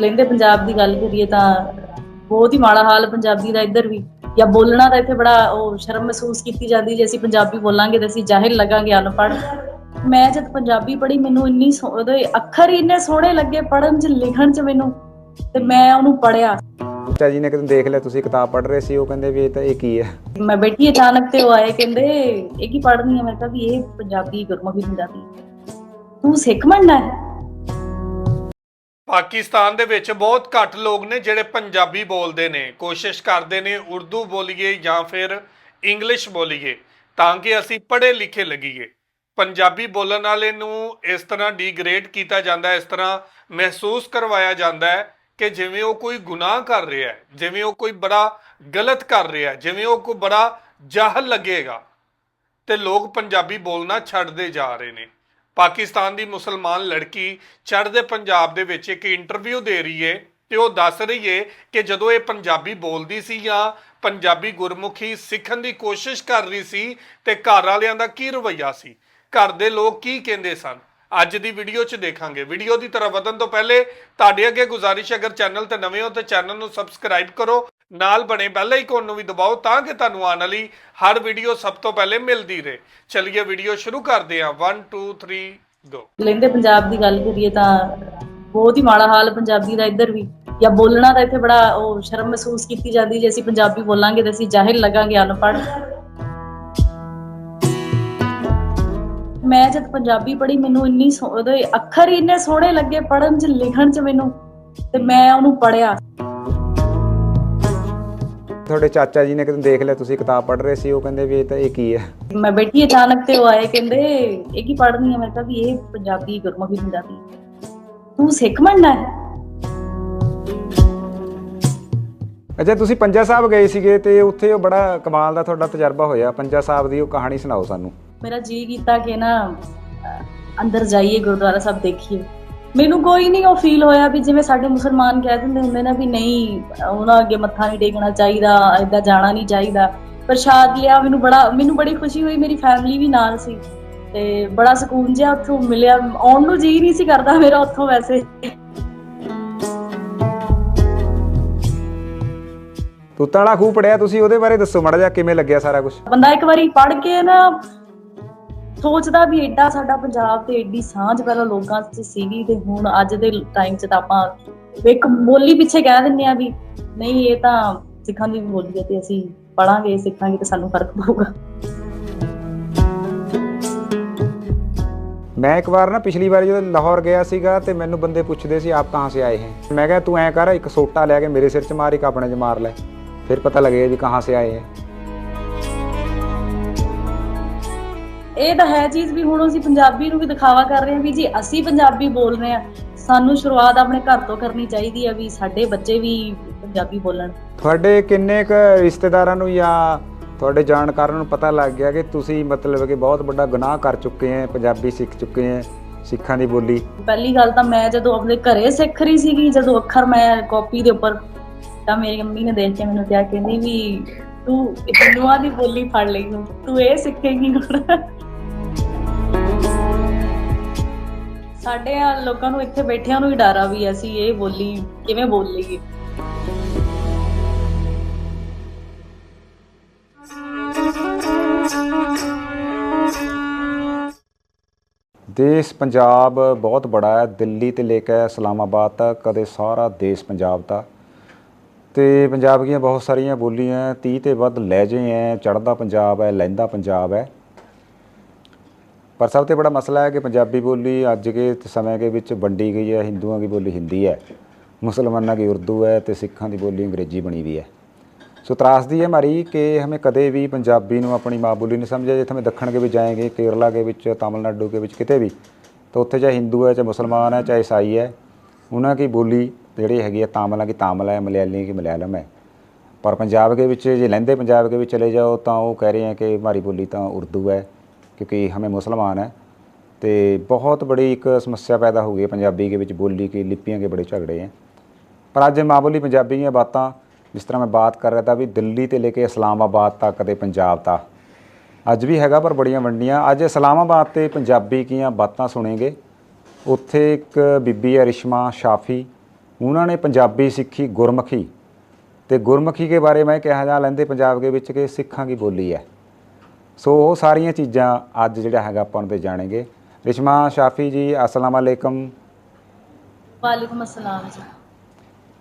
ਲਹਿੰਦੇ ਪੰਜਾਬ ਦੀ ਗੱਲ ਕਰੀਏ ਤਾਂ ਬਹੁਤ ਹੀ ਮਾੜਾ ਹਾਲ ਪੰਜਾਬੀ ਦਾ ਇੱਧਰ ਵੀ ਜਾਂ ਬੋਲਣਾ ਤਾਂ ਇੱਥੇ ਬੜਾ ਉਹ ਸ਼ਰਮ ਮਹਿਸੂਸ ਕੀਤੀ ਜਾਂਦੀ ਜੇ ਅਸੀਂ ਪੰਜਾਬੀ ਬੋਲਾਂਗੇ ਤੇ ਅਸੀਂ ਜਾਹਿਲ ਲੱਗਾਂਗੇ ਅਨਪੜ੍ਹ। ਮੈਂ ਜਦ ਪੰਜਾਬੀ ਪੜ੍ਹੀ ਮੈਨੂੰ ਇੰਨੀ ਸੋ- ਉਹਦੇ ਅੱਖਰ ਹੀ ਇੰਨੇ ਸੋਹਣੇ ਲੱਗੇ ਪੜ੍ਹਨ ਚ ਲਿਖਣ ਚ ਮੈਨੂੰ ਤੇ ਮੈਂ ਉਹਨੂੰ ਪੜ੍ਹਿਆ। ਚਾਚਾ ਜੀ ਨੇ ਕਿਤੇ ਦੇਖ ਲਿਆ ਤੁਸੀਂ ਕਿਤਾਬ ਪੜ੍ਹ ਰਹੇ ਸੀ ਉਹ ਕਹਿੰਦੇ ਵੀ ਇਹ ਤਾਂ ਇਹ ਕੀ ਹੈ। ਮੈਂ ਬੈਠੀ ਅਚਾਨਕ ਤੇ ਉਹ ਆਏ ਕਹਿੰਦੇ ਇਹ ਕੀ ਪੜ੍ਹਨੀ ਹੈ? ਮੈਂ ਕਿਹਾ ਵੀ ਇਹ ਪੰਜਾਬੀ ਗੁਰਮੁਖੀ ਪੰਜਾਬੀ। ਤੂੰ ਸਿੱਖ ਮੰਨਣਾ ਹੈ? ਪਾਕਿਸਤਾਨ ਦੇ ਵਿੱਚ ਬਹੁਤ ਘੱਟ ਲੋਕ ਨੇ ਜਿਹੜੇ ਪੰਜਾਬੀ ਬੋਲਦੇ ਨੇ। ਕੋਸ਼ਿਸ਼ ਕਰਦੇ ਨੇ ਉਰਦੂ ਬੋਲੀਏ ਜਾਂ ਫਿਰ ਇੰਗਲਿਸ਼ ਬੋਲੀਏ ਤਾਂ ਕਿ ਅਸੀਂ ਪੜ੍ਹੇ ਲਿਖੇ ਲੱਗੀਏ। ਪੰਜਾਬੀ ਬੋਲਣ ਵਾਲੇ ਨੂੰ ਇਸ ਤਰ੍ਹਾਂ ਡੀਗ੍ਰੇਡ ਕੀਤਾ ਜਾਂਦਾ ਹੈ, ਇਸ ਤਰ੍ਹਾਂ ਮਹਿਸੂਸ ਕਰਵਾਇਆ ਜਾਂਦਾ ਹੈ ਕਿ ਜਿਵੇਂ ਉਹ ਕੋਈ ਗੁਨਾਹ ਕਰ ਰਿਹਾ ਹੈ, ਜਿਵੇਂ ਉਹ ਕੋਈ ਬੜਾ ਗਲਤ ਕਰ ਰਿਹਾ ਹੈ, ਜਿਵੇਂ ਉਹ ਕੋਈ ਬੜਾ ਜਾਹਲ ਲੱਗੇਗਾ ਤੇ ਲੋਕ ਪੰਜਾਬੀ ਬੋਲਣਾ ਛੱਡਦੇ ਜਾ ਰਹੇ ਨੇ। ਪਾਕਿਸਤਾਨ ਦੀ ਮੁਸਲਮਾਨ ਲੜਕੀ ਚੜ੍ਹਦੇ ਪੰਜਾਬ ਦੇ ਵਿੱਚ ਇੱਕ ਇੰਟਰਵਿਊ ਦੇ ਰਹੀ ਏ ਤੇ ਉਹ ਦੱਸ ਰਹੀ ਏ ਕਿ ਜਦੋਂ ਇਹ ਪੰਜਾਬੀ ਬੋਲਦੀ ਸੀ ਜਾਂ ਪੰਜਾਬੀ ਗੁਰਮੁਖੀ ਸਿੱਖਣ ਦੀ ਕੋਸ਼ਿਸ਼ ਕਰ ਰਹੀ ਸੀ ਤੇ ਘਰ ਵਾਲਿਆਂ ਦਾ ਕੀ ਰਵੱਈਆ ਸੀ? ਘਰ ਦੇ ਲੋਕ ਕੀ ਕਹਿੰਦੇ ਸਨ? ਅੱਜ ਦੀ ਵੀਡੀਓ 'ਚ ਦੇਖਾਂਗੇ। ਵੀਡੀਓ ਦੀ ਤਰਫ ਵਧਣ ਤੋਂ ਪਹਿਲੇ ਤੁਹਾਡੇ ਅੱਗੇ ਗੁਜ਼ਾਰਿਸ਼ ਅਗਰ ਚੈਨਲ ਤੇ ਨਵੇਂ ਹੋ ਤਾਂ ਚੈਨਲ ਨੂੰ ਸਬਸਕ੍ਰਾਈਬ ਕਰੋ ਨਾਲ ਬਣੇ ਬੈਲ ਆਈਕਨ ਨੂੰ ਵੀ ਦਬਾਓ ਤਾਂ ਕਿ ਤੁਹਾਨੂੰ ਆਉਣ ਵਾਲੀ ਹਰ ਵੀਡੀਓ ਸਭ ਤੋਂ ਪਹਿਲੇ ਮਿਲਦੀ ਰਹੇ। ਚਲਿਏ ਵੀਡੀਓ ਸ਼ੁਰੂ ਕਰਦੇ ਹਾਂ। 1 2 3 ਗੋ ਲਹਿੰਦੇ ਪੰਜਾਬ ਦੀ ਗੱਲ ਕਰੀਏ ਤਾਂ ਬਹੁਤ ਹੀ ਮਾੜਾ ਹਾਲ ਪੰਜਾਬੀ ਦਾ ਇੱਧਰ ਵੀ। ਜਾਂ ਬੋਲਣਾ ਤਾਂ ਇੱਥੇ ਬੜਾ ਉਹ ਸ਼ਰਮ ਮਹਿਸੂਸ ਕੀਤੀ ਜਾਂਦੀ ਜੇ ਅਸੀਂ ਪੰਜਾਬੀ ਬੋਲਾਂਗੇ ਤੇ ਅਸੀਂ ਜਾਹਿਲ ਲੱਗਾਂਗੇ ਅਨਪੜ੍ਹ। ਮੈਂ ਜਦ ਪੰਜਾਬੀ ਪੜ੍ਹੀ, ਮੈਨੂੰ ਇੰਨੀ ਸੋ- ਉਹਦੇ ਅੱਖਰ ਹੀ ਇੰਨੇ ਸੋਹਣੇ ਲੱਗੇ ਪੜ੍ਹਨ ਚ, ਲਿਖਣ ਚ ਮੈਨੂੰ। ਤੇ ਮੈਂ ਉਹਨੂੰ ਪੜ੍ਹਿਆ। ਤੁਹਾਡੇ ਚਾਚਾ ਜੀ ਨੇ ਕਿਤੇ ਦੇਖ ਲਿਆ ਤੁਸੀਂ ਕਿਤਾਬ ਪੜ੍ਹ ਰਹੇ ਸੀ ਉਹ ਕਹਿੰਦੇ ਵੀ ਇਹ ਤਾਂ ਇਹ ਕੀ ਹੈ? ਮੈਂ ਬੈਠੀ ਅਚਾਨਕ ਤੇ ਉਹ ਆਏ ਕਹਿੰਦੇ ਇਹ ਕੀ ਪੜ੍ਹਨੀ ਹੈ? ਮੈਂ ਕਿਹਾ ਵੀ ਇਹ ਪੰਜਾਬੀ ਗੁਰਮੁਖੀ ਪੰਜਾਬੀ। ਤੂੰ ਸਿੱਖ ਮੰਨਣਾ ਹੈ? ਅੱਛਾ ਤੁਸੀਂ ਪੰਜਾ ਸਾਹਿਬ ਗਏ ਸੀਗੇ ਤੇ ਉੱਥੇ ਉਹ ਬੜਾ ਕਮਾਲ ਦਾ ਤੁਹਾਡਾ ਤਜਰਬਾ ਹੋਇਆ। ਪੰਜਾ ਸਾਹਿਬ ਦੀ ਉਹ ਕਹਾਣੀ ਸੁਣਾਓ ਸਾਨੂੰ। ਮੇਰਾ ਜੀ ਕੀਤਾ ਕਿ ਨਾ ਅੰਦਰ ਜਾਈਏ ਗੁਰਦੁਆਰਾ ਸਾਹਿਬ ਦੇਖੀਏ। ਮੈਨੂੰ ਕੋਈ ਨਹੀਂ ਉਹ ਫੀਲ ਹੋਇਆ ਵੀ ਜਿਵੇਂ ਸਾਡੇ ਮੁਸਲਮਾਨ ਕਹਿ ਦਿੰਦੇ ਹੁੰਦੇ ਨੇ ਵੀ ਨਹੀਂ ਉਹਨਾਂ ਅੱਗੇ ਮੱਥਾ ਨਹੀਂ ਟੇਕਣਾ ਚਾਹੀਦਾ ਏਦਾਂ ਜਾਣਾ ਨਹੀਂ ਚਾਹੀਦਾ। ਪ੍ਰਸ਼ਾਦ ਲਿਆ ਮੈਨੂੰ ਬੜਾ ਮੈਨੂੰ ਬੜੀ ਖੁਸ਼ੀ ਹੋਈ ਮੇਰੀ ਫੈਮਿਲੀ ਵੀ ਨਾਲ ਸੀ। ਤੇ ਬੜਾ ਸਕੂਨ ਜਿਹਾ ਉੱਥੋਂ ਮਿਲਿਆ। ਆਉਣ ਨੂੰ ਜੀ ਨਹੀਂ ਸੀ ਕਰਦਾ ਮੇਰਾ ਉੱਥੋਂ ਵੈਸੇ। ਤੁੱਤਾਲਾ ਖੂਹ ਪੜਿਆ ਤੁਸੀਂ ਉਹਦੇ ਬਾਰੇ ਦੱਸੋ ਮੜਾ ਜਿਹਾ ਕਿਵੇਂ ਲੱਗਿਆ ਸਾਰਾ ਕੁਝ ਬੰਦਾ ਇੱਕ ਵਾਰੀ ਪੜ੍ਹ ਕੇ ਨਾ ਸੋਚਦਾ ਵੀ ਐਡਾ ਸਾਡਾ ਪੰਜਾਬ ਤੇ ਐਡੀ ਸਾਂਝ ਪਹਿਲਾਂ ਲੋਕਾਂ 'ਚ ਸੀਗੀ ਤੇ ਹੁਣ ਅੱਜ ਦੇ ਟਾਈਮ 'ਚ ਤਾਂ ਆਪਾਂ ਇੱਕ ਬੋਲੀ ਪਿੱਛੇ ਕਹਿ ਦਿੰਦੇ ਆ ਵੀ ਨਹੀਂ, ਇਹ ਤਾਂ ਸਿੱਖਾਂ ਦੀ ਬੋਲੀ ਹੈ ਤੇ ਅਸੀਂ ਪੜਾਂਗੇ ਸਿੱਖਾਂਗੇ ਤੇ ਸਾਨੂੰ ਫ਼ਰਕ ਪਊਗਾ। ਮੈਂ ਇੱਕ ਵਾਰ ਨਾ ਪਿਛਲੀ ਵਾਰ ਜਦੋਂ ਲਾਹੌਰ ਗਿਆ ਸੀਗਾ ਤੇ ਮੈਨੂੰ ਬੰਦੇ ਪੁੱਛਦੇ ਸੀ, ਆਪ ਕਹਾਂ ਸੇ ਆਏ ਹੈ? ਮੈਂ ਕਿਹਾ, ਤੂੰ ਐ ਕਰ, ਇੱਕ ਸੋਟਾ ਲੈ ਕੇ ਮੇਰੇ ਸਿਰ 'ਚ ਮਾਰ, ਇੱਕ ਆਪਣੇ 'ਚ ਮਾਰ ਲੈ। ਫਿਰ ਪਤਾ ਲੱਗੇਗਾ ਵੀ ਕਹਾਂ ਸੇ ਆਏ ਹੈ। ਇਹ ਤਾਂ ਹੈ ਚੀਜ਼ ਵੀ ਹੁਣ ਅਸੀਂ ਪੰਜਾਬੀ ਨੂੰ ਵੀ ਦਿਖਾਵਾ ਕਰ ਰਹੇ ਹਾਂ ਵੀ ਜੀ ਅਸੀਂ ਪੰਜਾਬੀ ਬੋਲ ਰਹੇ ਹਾਂ। ਸਾਨੂੰ ਸ਼ੁਰੂਆਤ ਆਪਣੇ ਘਰ ਤੋਂ ਕਰਨੀ ਚਾਹੀਦੀ ਹੈ ਵੀ ਸਾਡੇ ਬੱਚੇ ਵੀ ਪੰਜਾਬੀ ਬੋਲਣ। ਤੁਹਾਡੇ ਕਿੰਨੇ ਕ ਰਿਸ਼ਤੇਦਾਰਾਂ ਨੂੰ ਜਾਂ ਤੁਹਾਡੇ ਜਾਣਕਾਰਾਂ ਨੂੰ ਪਤਾ ਲੱਗ ਗਿਆ ਕਿ ਤੁਸੀਂ ਮਤਲਬ ਕਿ ਬਹੁਤ ਵੱਡਾ ਗੁਨਾਹ ਕਰ ਚੁੱਕੇ ਹੈ ਪੰਜਾਬੀ ਸਿੱਖ ਚੁੱਕੇ ਹੈ ਸਿੱਖਾਂ ਦੀ ਬੋਲੀ? ਪਹਿਲੀ ਗੱਲ ਤਾਂ ਮੈਂ ਜਦੋਂ ਆਪਣੇ ਘਰੇ ਸਿੱਖ ਰਹੀ ਸੀਗੀ ਜਦੋਂ ਅੱਖਰ ਮੈਂ ਕਾਪੀ ਦੇ ਉੱਪਰ ਤਾਂ ਮੇਰੀ ਮੰਮੀ ਨੇ ਦੇਖ ਕੇ ਮੈਨੂੰ ਕਿਹਾ ਕਹਿੰਦੀ ਵੀ ਤੂੰ ਹਿੰਦੂਆਂ ਦੀ ਬੋਲੀ ਫੜ ਲਈ ਤੂੰ ਤੂੰ ਇਹ ਸਿੱਖੇਂਗੀ ਹੁਣ। ਸਾਡੇ ਆ ਲੋਕਾਂ ਨੂੰ ਇੱਥੇ ਬੈਠਿਆਂ ਨੂੰ ਹੀ ਡਰ ਵੀ ਅਸੀਂ ਇਹ ਬੋਲੀ, ਕਿਵੇਂ ਬੋਲ ਲਈਏ ਦੇਸ਼ ਪੰਜਾਬ ਬਹੁਤ ਬੜਾ ਹੈ, ਦਿੱਲੀ ਤੇ ਲੈ ਕੇ ਇਸਲਾਮਾਬਾਦ ਤੱਕ, ਕਦੇ ਸਾਰਾ ਦੇਸ਼ ਪੰਜਾਬ ਦਾ। ਤੇ ਪੰਜਾਬ ਦੀਆਂ ਬਹੁਤ ਸਾਰੀਆਂ ਬੋਲੀਆਂ 30 ਤੇ ਵੱਧ ਲਹਿਜੇ ਹੈ ਚੜ੍ਹਦਾ ਪੰਜਾਬ ਹੈ, ਲੈਂਦਾ ਪੰਜਾਬ ਹੈ। ਪਰ ਸਭ ਤੋਂ बड़ा ਮਸਲਾ ਹੈ ਕਿ ਪੰਜਾਬੀ ਬੋਲੀ ਅੱਜ ਦੇ ਸਮੇਂ ਦੇ ਵਿੱਚ ਵੰਡੀ ਗਈ ਹੈ, ਹਿੰਦੂਆਂ ਦੀ ਬੋਲੀ ਹਿੰਦੀ ਹੈ, ਮੁਸਲਮਾਨਾਂ ਦੀ ਉਰਦੂ ਹੈ ਤੇ ਸਿੱਖਾਂ ਦੀ ਬੋਲੀ ਅੰਗਰੇਜ਼ੀ ਬਣੀ ਵੀ ਹੈ। ਸੋ ਤਰਾਸ ਦੀ ਹੈ ਮਾਰੀ ਕਿ ਹਮੇ ਕਦੇ ਵੀ ਪੰਜਾਬੀ ਨੂੰ ਆਪਣੀ ਮਾਂ ਬੋਲੀ ਨਹੀਂ ਸਮਝਿਆ, ਜਿੱਥੇ ਤੁਸੀਂ ਦੱਖਣ ਦੇ ਵਿੱਚ ਜਾਏਗੇ, ਕੇਰਲਾ ਦੇ ਵਿੱਚ, ਤਾਮਿਲਨਾਡੂ ਦੇ ਵਿੱਚ ਕਿਤੇ ਵੀ, ਤਾਂ ਉੱਥੇ ਚਾਹੇ ਹਿੰਦੂ ਹੈ, ਚਾਹੇ ਮੁਸਲਮਾਨ ਹੈ, ਚਾਹੇ ਈਸਾਈ ਹੈ, ਉਹਨਾਂ ਦੀ ਬੋਲੀ ਜਿਹੜੀ ਹੈਗੀ ਹੈ, ਤਾਮਿਲਾਂ ਦੀ ਤਾਮਿਲ ਹੈ, ਮਲਿਆਲੀ ਦੀ ਮਲਿਆਲਮ ਹੈ। ਪਰ ਪੰਜਾਬ ਦੇ ਵਿੱਚ ਜੇ ਲਹਿੰਦੇ ਪੰਜਾਬ ਦੇ ਵਿੱਚ ਚਲੇ ਜਾਓ, ਤਾਂ ਉਹ ਕਹਿ ਰਹੇ ਆ ਕਿ ਮਾਰੀ ਬੋਲੀ ਤਾਂ ਉਰਦੂ ਹੈ। ਕਿਉਂਕਿ ਹਮੇ ਮੁਸਲਮਾਨ ਹੈ ਤੇ ਬਹੁਤ ਬੜੀ ਇੱਕ ਸਮੱਸਿਆ ਪੈਦਾ ਹੋ ਗਈ ਹੈ ਪੰਜਾਬੀ ਦੇ ਵਿੱਚ, ਬੋਲੀ ਕੀ, ਲਿਪੀਆਂ ਕੇ ਬੜੇ ਝਗੜੇ ਹੈ। ਪਰ ਅੱਜ ਮਾਂ ਬੋਲੀ ਪੰਜਾਬੀ ਦੀਆਂ ਬਾਤਾਂ, ਜਿਸ ਤਰ੍ਹਾਂ ਮੈਂ ਬਾਤ ਕਰ ਰਿਹਾ ਤਾਂ ਵੀ ਦਿੱਲੀ ਤੇ ਲੈ ਕੇ ਇਸਲਾਮਾਬਾਦ ਤੱਕ ਦੇ ਪੰਜਾਬ ਤੱਕ ਅੱਜ ਵੀ ਹੈਗਾ ਪਰ ਬੜੀਆਂ ਵੰਡੀਆਂ। ਅੱਜ ਇਸਲਾਮਾਬਾਦ ਤੇ ਪੰਜਾਬੀ ਕੀਆਂ ਬਾਤਾਂ ਸੁਣेंगे ਉੱਥੇ ਇੱਕ ਬੀਬੀ ਹੈ ਰਿਸ਼ਮਾ ਸ਼ਾਫੀ, ਉਹਨਾਂ ਨੇ ਪੰਜਾਬੀ ਸਿੱਖੀ ਗੁਰਮੁਖੀ। ਤੇ ਗੁਰਮੁਖੀ ਦੇ ਬਾਰੇ ਮੈਂ ਕਿਹਾ ਜਾ ਲੈਂਦੇ ਪੰਜਾਬ ਦੇ ਵਿੱਚ ਕਿ ਸਿੱਖਾਂ ਦੀ ਬੋਲੀ ਹੈ। ਸੋ ਉਹ ਸਾਰੀਆਂ ਚੀਜ਼ਾਂ ਅੱਜ ਜਿਹੜਾ ਹੈਗਾ ਆਪਾਂ ਉਹਦੇ ਜਾਣेंगे ਰਿਸ਼ਮਾ ਸ਼ਾਫੀ ਜੀ ਅਸਲਾਮ ਅਲੈਕਮ। ਵਾਲੇਕੁਮ ਅਸਲਾਮ ਜੀ।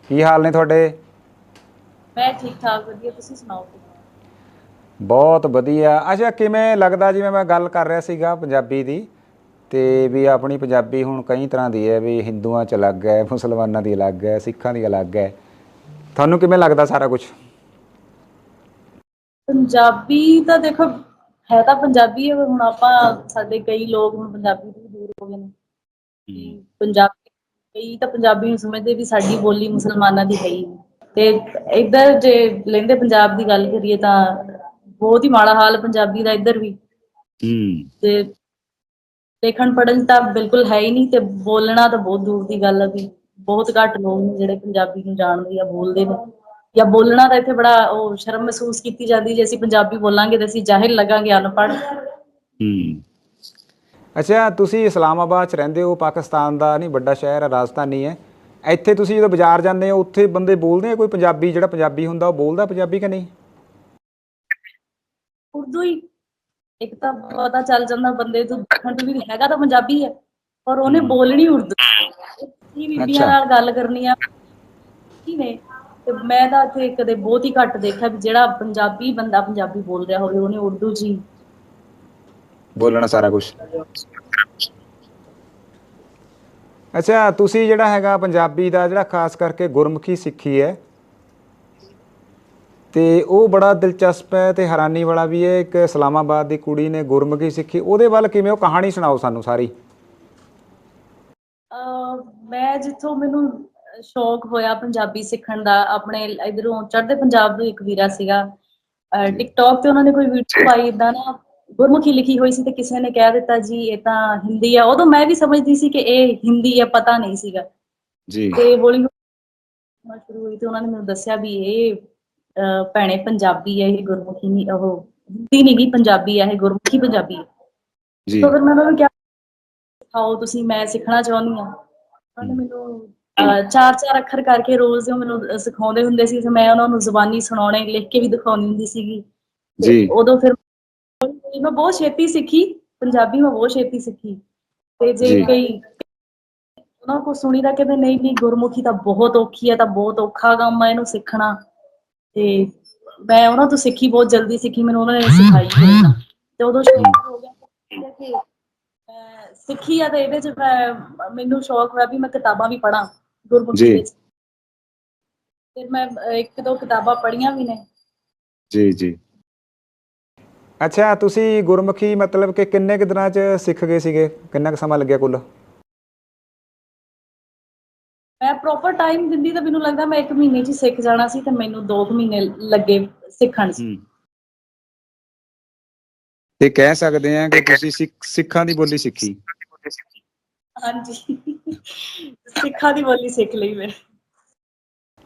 ਕੀ ਹਾਲ ਨੇ ਤੁਹਾਡੇ? ਮੈਂ ਠੀਕ ਠਾਕ ਵਧੀਆ। ਤੁਸੀਂ ਸੁਣਾਓ? ਬਹੁਤ ਵਧੀਆ। ਅੱਛਾ ਕਿਵੇਂ ਲੱਗਦਾ ਜਿਵੇਂ ਮੈਂ ਗੱਲ ਕਰ ਰਿਹਾ ਸੀਗਾ ਪੰਜਾਬੀ ਦੀ? ਤੇ ਵੀ ਆਪਣੀ ਪੰਜਾਬੀ ਹੁਣ ਕਈ ਤਰ੍ਹਾਂ ਦੀ ਹੈ ਵੀ ਹਿੰਦੂਆਂ ਚ ਅਲੱਗ ਹੈ ਮੁਸਲਮਾਨਾਂ ਦੀ ਅਲੱਗ ਹੈ ਸਿੱਖਾਂ ਦੀ ਅਲੱਗ ਹੈ। ਤੁਹਾਨੂੰ ਕਿਵੇਂ ਲੱਗਦਾ ਸਾਰਾ ਕੁਝ ਪੰਜਾਬੀ ਤਾਂ ਦੇਖੋ ਹੈ ਤਾਂ ਪੰਜਾਬੀ ਹੈ ਹੁਣ ਆਪਾਂ ਸਾਡੇ ਕਈ ਲੋਕ ਹੁਣ ਪੰਜਾਬੀ ਤੋਂ ਦੂਰ ਹੋ ਗਏ ਨੇ। ਪੰਜਾਬੀ ਕਈ ਤਾਂ ਪੰਜਾਬੀ ਨੂੰ ਸਮਝਦੇ ਵੀ ਸਾਡੀ ਬੋਲੀ ਮੁਸਲਮਾਨਾਂ ਦੀ ਹੈ ਤੇ ਇੱਧਰ ਜੇ ਲੈਂਦੇ ਪੰਜਾਬ ਦੀ ਗੱਲ ਕਰੀਏ ਤਾਂ ਬਹੁਤ ਹੀ ਮਾੜਾ ਹਾਲ ਪੰਜਾਬੀ ਦਾ ਇੱਧਰ ਵੀ। ਹੂੰ। ਤੇ ਲਿਖਣ ਪੜ੍ਹਨ ਤਾਂ ਬਿਲਕੁਲ ਹੈ ਹੀ ਨਹੀਂ ਤੇ ਬੋਲਣਾ ਤਾਂ ਬਹੁਤ ਦੂਰ ਦੀ ਗੱਲ ਹੈ ਵੀ ਬਹੁਤ ਘੱਟ ਲੋਕ ਨੇ ਜਿਹੜੇ ਪੰਜਾਬੀ ਨੂੰ ਜਾਣਦੇ ਜਾਂ ਬੋਲਦੇ ਨੇ। ਜਾਂ ਬੋਲਣਾ ਤਾਂ ਇੱਥੇ ਬੜਾ ਉਹ ਸ਼ਰਮ ਮਹਿਸੂਸ ਕੀਤੀ ਜਾਂਦੀ ਜੇ ਅਸੀਂ ਪੰਜਾਬੀ ਬੋਲਾਂਗੇ ਤੇ ਅਸੀਂ ਜ਼ਾਹਿਰ ਲੱਗਾਂਗੇ ਅਨਪੜ੍ਹ। ਹੂੰ। ਅੱਛਾ ਤੁਸੀਂ ਇਸਲਾਮਾਬਾਦ ਚ ਰਹਿੰਦੇ ਹੋ ਪਾਕਿਸਤਾਨ ਦਾ ਨਹੀਂ ਵੱਡਾ ਸ਼ਹਿਰ ਹੈ ਰਾਜਧਾਨੀ ਹੈ। ਇੱਥੇ ਤੁਸੀਂ ਜਦੋਂ ਬਾਜ਼ਾਰ ਜਾਂਦੇ ਹੋ ਉੱਥੇ ਬੰਦੇ ਬੋਲਦੇ ਆ ਕੋਈ ਪੰਜਾਬੀ ਜਿਹੜਾ ਪੰਜਾਬੀ ਹੁੰਦਾ ਉਹ ਬੋਲਦਾ ਪੰਜਾਬੀ ਕਿ ਨਹੀਂ? ਉਰਦੂ ਹੀ। ਇੱਕ ਤਾਂ ਪਤਾ ਚੱਲ ਜਾਂਦਾ ਬੰਦੇ ਤੋਂ ਦੇਖਣ ਤੋਂ ਵੀ ਹੈਗਾ ਤਾਂ ਪੰਜਾਬੀ ਹੈ ਪਰ ਉਹਨੇ ਬੋਲਣੀ ਉਰਦੂ। ਕੀ ਬੀਬੀਆਂ ਅੱਛਾ। ਨਾਲ ਗੱਲ ਕਰਨੀ ਆ। ਕੀ ਨੇ? ਤੇ ਮੈਂ ਤਾਂ ਇੱਥੇ ਕਦੇ ਬਹੁਤ ਹੀ ਘੱਟ ਦੇਖਿਆ ਵੀ ਜਿਹੜਾ ਪੰਜਾਬੀ ਬੰਦਾ ਪੰਜਾਬੀ ਬੋਲ ਰਿਹਾ ਹੋਵੇ ਉਹਨੇ ਉਰਦੂ ਹੀ ਬੋਲਣਾ ਸਾਰਾ ਕੁਝ ਅੱਛਾ ਤੁਸੀਂ ਜਿਹੜਾ ਹੈਗਾ ਪੰਜਾਬੀ ਦਾ ਜਿਹੜਾ ਖਾਸ ਕਰਕੇ ਗੁਰਮੁਖੀ ਸਿੱਖੀ ਹੈ ਤੇ ਉਹ ਬੜਾ ਦਿਲਚਸਪ ਹੈ ਤੇ ਹੈਰਾਨੀ ਵਾਲਾ ਵੀ ਹੈ ਇੱਕ ਇਸਲਾਮਾਬਾਦ ਦੀ ਕੁੜੀ ਨੇ ਗੁਰਮੁਖੀ ਸਿੱਖੀ ਉਹਦੇ ਵੱਲ ਕਿਵੇਂ ਉਹ ਕਹਾਣੀ ਸੁਣਾਓ ਸਾਨੂੰ ਸਾਰੀ? ਮੈਂ ਜਿੱਥੋਂ ਮੈਨੂੰ ਸ਼ੌਕ ਹੋਇਆ ਪੰਜਾਬੀ ਸਿੱਖਣ ਦਾ ਆਪਣੇ ਇਧਰੋਂ ਚੜ੍ਹਦੇ ਪੰਜਾਬ ਤੋਂ ਇੱਕ ਵੀਰਾ ਸੀਗਾ। ਟਿਕਟੌਕ ਤੇ ਉਹਨਾਂ ਨੇ ਕੋਈ ਵੀਡੀਓ ਪਾਈ ਇਦਾਂ ਨਾ ਗੁਰਮੁਖੀ ਲਿਖੀ ਹੋਈ ਸੀ ਤੇ ਕਿਸੇ ਨੇ ਕਹਿ ਦਿੱਤਾ ਜੀ ਇਹ ਤਾਂ ਹਿੰਦੀ ਆ। ਉਦੋਂ ਮੈਂ ਵੀ ਸਮਝਦੀ ਸੀ ਕਿ ਇਹ ਹਿੰਦੀ ਆ ਪਤਾ ਨਹੀਂ ਸੀਗਾ। ਜੀ। ਤੇ ਹੌਲੀ ਹੌਲੀ ਸ਼ੁਰੂ ਹੋਈ ਤੇ ਉਹਨਾਂ ਨੇ ਮੈਨੂੰ ਦੱਸਿਆ ਵੀ ਇਹ ਭੈਣੇ ਪੰਜਾਬੀ ਹੈ ਇਹ ਗੁਰਮੁਖੀ ਨਹੀਂ ਉਹ ਹਿੰਦੀ ਨਹੀਂ ਗੀ ਪੰਜਾਬੀ ਹੈ ਇਹ ਗੁਰਮੁਖੀ ਪੰਜਾਬੀ ਜੀ। ਤਾਂ ਫਿਰ ਮੈਂ ਉਹਨਾਂ ਨੂੰ ਕਿਹਾ ਸਿਖਾਓ ਤੁਸੀਂ ਮੈਂ ਸਿੱਖਣਾ ਚਾਹੁੰਦੀ ਹਾਂ ਉਹਨਾਂ ਨੇ ਮੈਨੂੰ ਚਾਰ ਚਾਰ ਅੱਖਰ ਕਰਕੇ ਰੋਜ਼ ਉਹ ਮੈਨੂੰ ਸਿਖਾਉਂਦੇ ਹੁੰਦੇ ਸੀ ਤੇ ਮੈਂ ਉਹਨਾਂ ਨੂੰ ਜ਼ੁਬਾਨੀ ਸੁਣਾਉਣੇ ਲਿਖ ਕੇ ਵੀ ਦਿਖਾਉਂਦੀ ਹੁੰਦੀ ਸੀਗੀ। ਜੀ। ਉਦੋਂ ਫਿਰ ਮੈਂ ਬਹੁਤ ਛੇਤੀ ਸਿੱਖੀ ਪੰਜਾਬੀ ਮੈਂ ਬਹੁਤ ਛੇਤੀ ਸਿੱਖੀ। ਤੇ ਜੇ। ਕਈ ਉਹਨਾਂ ਕੋ ਸੁਣੀ ਦਾ ਕਹਿੰਦੇ ਨਹੀਂ ਨਹੀਂ ਗੁਰਮੁਖੀ ਤਾਂ ਬਹੁਤ ਔਖੀ ਹੈ ਤਾਂ ਬਹੁਤ ਔਖਾ ਕੰਮ ਹੈ ਇਹਨੂੰ ਸਿੱਖਣਾ। ਤੇ ਮੈਂ ਉਹਨਾਂ ਤੋਂ ਸਿੱਖੀ ਬਹੁਤ ਜਲਦੀ ਸਿੱਖੀ ਮੈਨੂੰ ਉਹਨਾਂ ਨੇ ਸਿਖਾਈ। ਤੇ ਉਦੋਂ ਸ਼ੌਕ ਹੋ। ਗਿਆ ਕਿ ਸਿੱਖੀ ਆ ਤੇ ਇਹਦੇ ਚ ਮੈਨੂੰ ਸ਼ੌਕ ਹੋਇਆ ਵੀ ਮੈਂ ਕਿਤਾਬਾਂ ਵੀ ਪੜਾਂ ਗੁਰਮੁਖੀ ਜੀ। ਵਿੱਚ ਫਿਰ ਮੈਂ ਅਹ, ਇੱਕ ਦੋ ਕਿਤਾਬਾਂ ਪੜ੍ਹੀਆਂ ਵੀ ਨੇ। ਜੀ ਜੀ। ਅੱਛਾ ਤੁਸੀਂ ਗੁਰਮੁਖੀ ਮਤਲਬ ਕਿ ਕਿੰਨੇ ਕੁ ਦਿਨਾਂ ਚ ਸਿੱਖ ਗਏ ਸੀਗੇ? ਕਿੰਨਾ ਕੁ ਸਮਾਂ ਲੱਗਿਆ ਕੁੱਲ? ਮੈਂ ਪ੍ਰੋਪਰ ਟਾਈਮ ਦਿੰਦੀ ਤਾਂ ਮੈਨੂੰ ਲੱਗਦਾ ਮੈਂ ਇੱਕ ਮਹੀਨੇ 'ਚ ਹੀ ਸਿੱਖ ਜਾਣਾ ਸੀ ਤੇ ਮੈਨੂੰ 2 ਮਹੀਨੇ ਲੱਗੇ ਸਿੱਖਣ 'ਚ ਤੇ ਕਹਿ ਸਕਦੇ ਆ ਕਿ ਤੁਸੀਂ ਸਿੱਖ। ਸਿੱਖਾਂ ਦੀ ਬੋਲੀ ਸਿੱਖੀ। ਹਾਂਜੀ। ਸਿੱਖਾਂ ਦੀ ਬੋਲੀ ਸਿੱਖ ਲਈ ਮੈਂ।